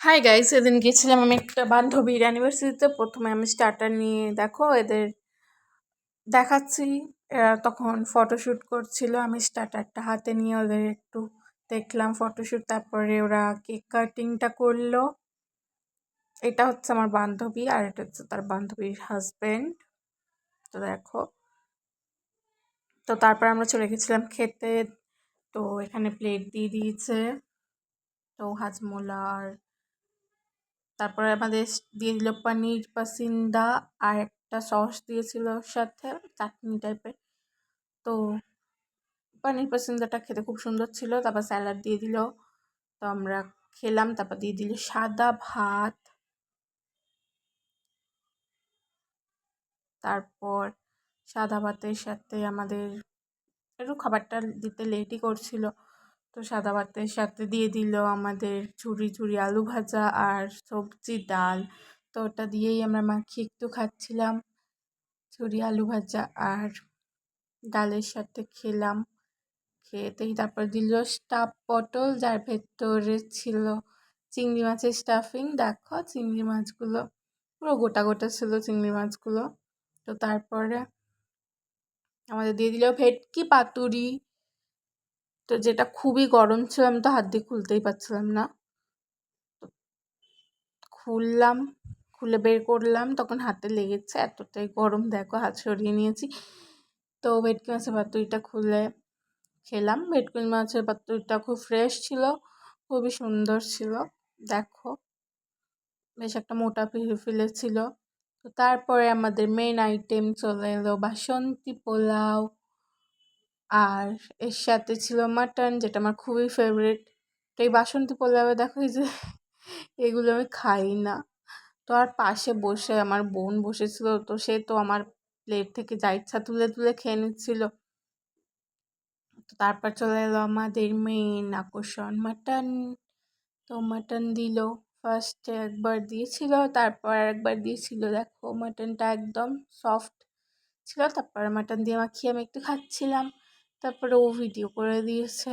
Hi guys সেদিন গেছিলাম আমি একটা বান্ধবীর অ্যানিভার্সারিতে প্রথমে আমি স্টার্টার নিয়ে, দেখো, এদের দেখাচ্ছি। এরা তখন ফটোশ্যুট করছিল, আমি স্টার্টারটা হাতে নিয়ে ওদের একটু দেখলাম ফটোশ্যুট তারপরে ওরা কেক কাটিংটা করল। এটা হচ্ছে আমার বান্ধবী আর এটা হচ্ছে তার বান্ধবীর হাজব্যান্ড তো দেখো। তো তারপর আমরা চলে গেছিলাম খেতে, তো এখানে প্লেট দিয়ে দিয়েছে। তো হাজমোলা আর তারপরে আমাদের দিয়ে দিল পনির পাসিন্দা আর একটা সস দিয়েছিল সাথে, চাটনি টাইপের তো পনির পাসিন্দাটা খেতে খুব সুন্দর ছিল, তারপর স্যালাড দিয়ে দিল। তো আমরা খেলাম, তারপর দিয়ে দিল সাদা ভাত। তারপর সাদা ভাতের সাথে আমাদের একটু খাবারটা দিতে লেটই করছিল। তো সাদা ভাতের সাথে দিয়ে দিল আমাদের ঝুরি ঝুরি আলু ভাজা আর সবজি ডাল। তো ওটা দিয়েই আমরা মাখিয়ে একটু খাচ্ছিলাম। ঝুরি আলু ভাজা আর ডালের সাথে খেলাম। খেতেই তারপর দিল স্টাফ পটল, যার ভেতরে ছিল চিংড়ি মাছের স্টাফিং দেখো চিংড়ি মাছগুলো পুরো গোটা গোটা ছিল চিংড়ি মাছগুলো। তো তারপরে আমাদের দিয়ে দিল ভেটকি পাতুরি। তো যেটা খুবই গরম ছিল আমি তো হাত দিয়ে খুলতেই পারছিলাম না। খুললাম, খুলে বের করলাম, তখন হাতে লেগেছে, এতটাই গরম দেখো, হাত সরিয়ে নিয়েছি। তো ভেটকি মাছের পাতুরিটা খুলে খেলাম। ভেটকি মাছের পাতুরিটা খুব ফ্রেশ ছিল, খুবই সুন্দর ছিল, দেখো। বেশ একটা মোটা ফিলে ছিল। তো তারপরে আমাদের মেন আইটেম চলে এলো, বাসন্তী পোলাও। আর এর সাথে ছিল মাটন যেটা আমার খুবই ফেভারিট তো এই বাসন্তী পোলাওয়ে দেখো এই যে, এগুলো আমি খাই না। তো আর পাশে বসে আমার বোন বসেছিল, তো সে তো আমার প্লেট থেকে যা ইচ্ছা তুলে তুলে খেয়ে নিচ্ছিল। তো তারপর চলে এলো আমাদের মেন আকর্ষণ মাটন তো মাটন দিল ফার্স্টে একবার দিয়েছিল, তারপর একবার দিয়েছিল। দেখো মাটনটা একদম সফট ছিল, তারপরে মাটন দিয়ে মাখিয়ে আমি একটু খাচ্ছিলাম। তারপরে ও ভিডিও করে দিয়েছে।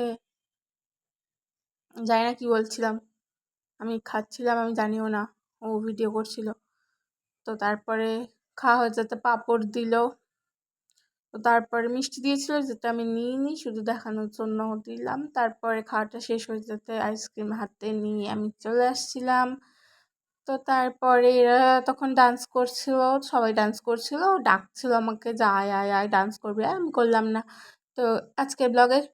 জানি না কী বলছিলাম। আমি খাচ্ছিলাম, আমি জানিও না, ও ভিডিও করছিল। তো তারপরে খাওয়া হয়ে যেতে পাঁপড় দিল। তো তারপরে মিষ্টি দিয়েছিল, যেটা আমি নিইনি, শুধু দেখানোর জন্য দিলাম। তারপরে খাওয়াটা শেষ হয়ে যেতে আইসক্রিম হাতে নিয়ে আমি চলে আসছিলাম। তো তারপরে এরা তখন ডান্স করছিল, সবাই ডান্স করছিল ডাকছিল আমাকে, যে, আয় আয় আয় ডান্স করবি? আমি করলাম না। তো আজকের ব্লগে